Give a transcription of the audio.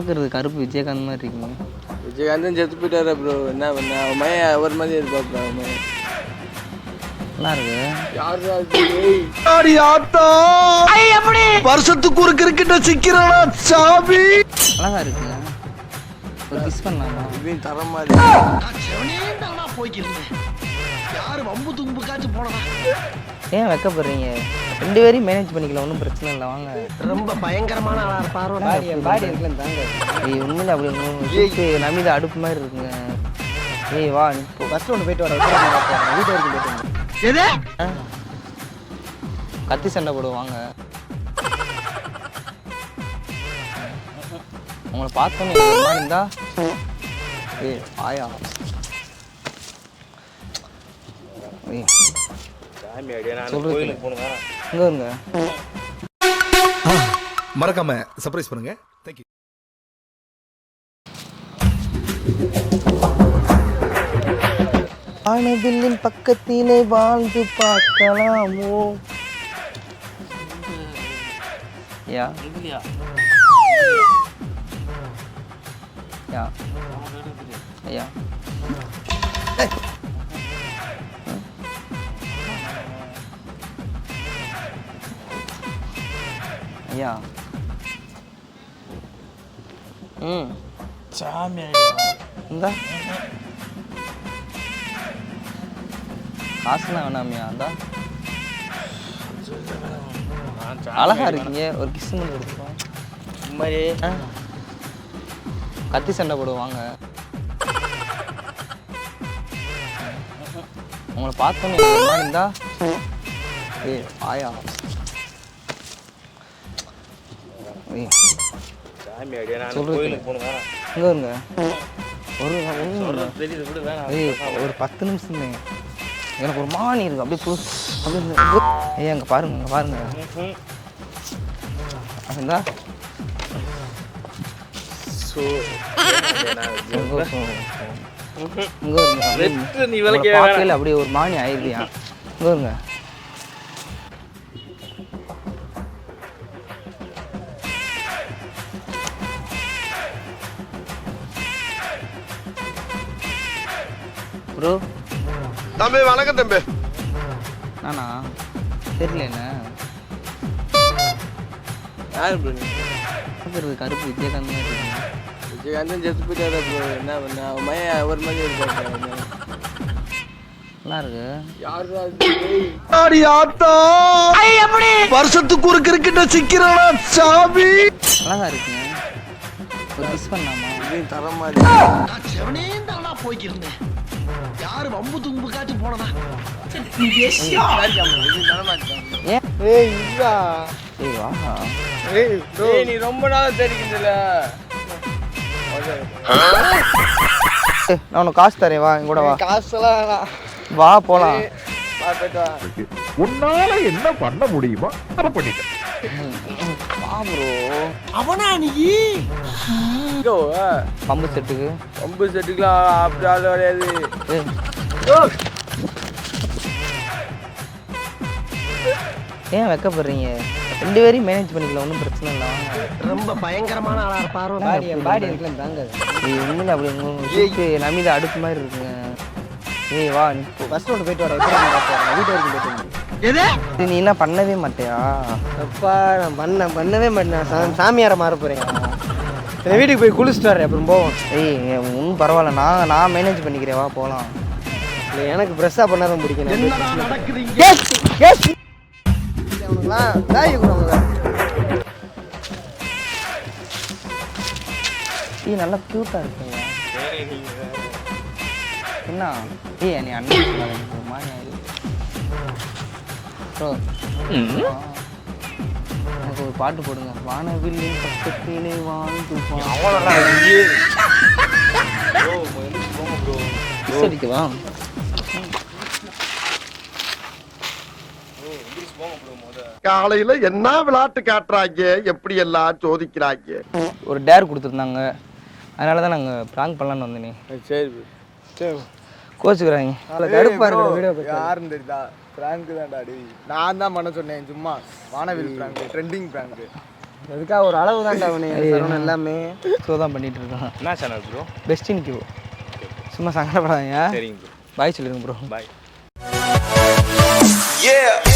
பார்க்குறது கருப்பு விஜயகாந்த் மாதிரி இருக்கீங்க விஜயகாந்தன் செத்து போயிட்டாரு ப்ரோ என்ன பண்ண? அவன் மையன் அவர் மாதிரி இருப்பாப்ல அவன் மையன் நல்லா இருக்கு. யாரு வருஷத்துக்கு ஒரு கிரிக்கெட்ட சிக்கிறானா சாமி? அழகா இருக்குங்க ஒரு கிஸ் பண்ணலாமா? தர மாதிரி யாரு வம்பு தும்புக்காச்சும் போனதா? ஏன் வைக்கப்படுறீங்க? ரெண்டு பேரையும் மேனேஜ் பண்ணிக்கலாம் ஒன்றும் பிரச்சனை இல்லை வாங்க. ரொம்ப பயங்கரமான ஆளா இருப்பாரு பாடி இருக்குல்ல தாங்க ஏய் உண்மையில அப்படி உங்களுக்கு நமிதா அடுப்பு மாதிரி இருக்குங்க. ஏய் வா நீ போ. ஃபர்ஸ்ட் ஒன்று போயிட்டு வர வீட்டு வரைக்கும் போயிட்டு எது. கத்தி சண்டை போடுவோம் வாங்க. உங்களை பார்த்தோன்னே இருந்தா ஏய் ஆயா இங்க இருங்க. மறக்காம சர்ப்ரைஸ் பண்ணுங்க. தேங்க்யூ வானவில்லின் பக்கத்திலே வாழ்ந்து பார்க்கலாமோ? யா. யா. ஐயா ஐயா. ம். சாமி இந்த. காசுலாம் வேணாமியா அந்த அழகா இருக்கீங்க. ஒரு கிஸ் மட்டும் கொடுப்போம் மாதிரி ஆ. கத்தி சண்டை போடுவாங்க. உங்களை பார்த்தோன்னே மாதிரி இருந்தா ஏய் ஆயா ஏய் சாமி அடியா நான் சொல்றது கோயிலுக்கு கேளு. போகணும்? வேணாம் இங்க இருங்க. ஒரு ஒரு பத்து நிமிஷம் எனக்கு ஒரு மானி இருக்கு. அப்படியே பு அப்படியே ஏய் அங்கே பாருங்க அங்கே பாருங்க. பார்க்கல அப்படியே ஒரு மானி ஆயிடுதியா இங்கே இருங்க. ப்ரோ தம்பி வணக்கம் தம்பி. நானா? தெரியல என்ன? யாரு ப்ரோ நீ? கருப்பு விஜயகாந்த் விஜயகாந்தன் செத்து போயிட்டாரு ப்ரோ என்ன பண்ண? அவன் மையன் அவர் மாதிரி மையன் நல்லா இருக்கு. யாரு வருஷத்துக்கு ஒரு கிரிக்கெட்ட சிக்கிறானா சாமி? அழகா இருக்குங்க ஒரு பண்ணலாமா? இதையும் தர மாதிரி நான் செவனே தானா போய்க்கிருந்தேன். யாரு வம்பு போனதா? ஏய் இல்லா ஏய் வா ஏய் ஏய் நீ ரொம்ப நாளா தெரியுதுல ஏய், நான் உனக்கு காசு தரேன் வா என் கூட வா. காசெல்லாம் வேணாம். வா போலாம். உன்னால என்ன பண்ண முடியுமோ அதை பண்ணிட்டேன் ப்ரோ அவனா நீ. பம்பு செட்டுக்கு. பம்பு செட்டுக்கலாம் அப்படி ஆள் கிடையாது. ஏன் வைக்கப்படுறீங்க? ரெண்டு பேரையும் மேனேஜ் பண்ணிக்கலாம் ஒன்றும் பிரச்சனை இல்லை. வாங்க ரொம்ப பயங்கரமான ஆளா இருப்பாரு பாடி இருக்குல்ல தாங்க ஏய் உண்மையில அப்படி உங்களுக்கு நமிதா அடுப்பு மாதிரி இருக்குங்க. ஏய் வா நீ. ஃபர்ஸ்ட் ஒன்று போயிட்டு வர வீட்டு வரைக்கும் போயிட்டு எது? நீ என்ன பண்ணவே மாட்டியா? அப்பா நான் பண்ண பண்ணவே மாட்டேன். சாமியார மாற போறேன். இந்த வீட்டுக்கு போய் குளிச்சுட்டு வரேன் அப்புறம் போவோம். ஏய் ஒன்றும் பரவாயில்ல. நான் நான் மேனேஜ் பண்ணிக்கிறேன். வா போகலாம் இல்லை எனக்கு ப்ரெஷ்ஷாக பண்ணாதான் பிடிக்கும். ஏய் நல்லா க்யூட்டாக இருக்குங்க. என்ன? ஏய் நீ அண்ணன் மாதிரி ப்ரோ எனக்கு ஒரு பாட்டு போடுங்க. வானவில்லின் பக்கத்திலே வாழ்ந்து அடிக்கவா காலையில என்ன விளையாட்டு காட்டுறாங்க? எப்படி எல்லாம் சோதிக்கிறாங்க? ஒரு டேர் கொடுத்துருந்தாங்க. அதனால தான் நாங்கள் ப்ராங்க் பண்ணலான்னு வந்தேனே. சரி கோச்சுக்கிறாங்க. கடுப்பா இருக்கிற வீடியோ யாருன்னு தெரியுதா? பிராங்க் தான்டா டேய். நான் தான் பண்ண சொன்னேன் சும்மா. வானவில் பிராங்க் ட்ரெண்டிங் பிராங்க் அதுக்காக ஒரு அளவு தான்டா அவனு எல்லாமே? ஷோ தான் பண்ணிட்டு இருக்கோம் என்ன சேனல் ப்ரோ பெஸ்டின் கியூ சும்மா சங்கடப்படாதீங்க. சரிங்க ப்ரோ பாய் சொல்லிடுங்க ப்ரோ பாய் Yeah.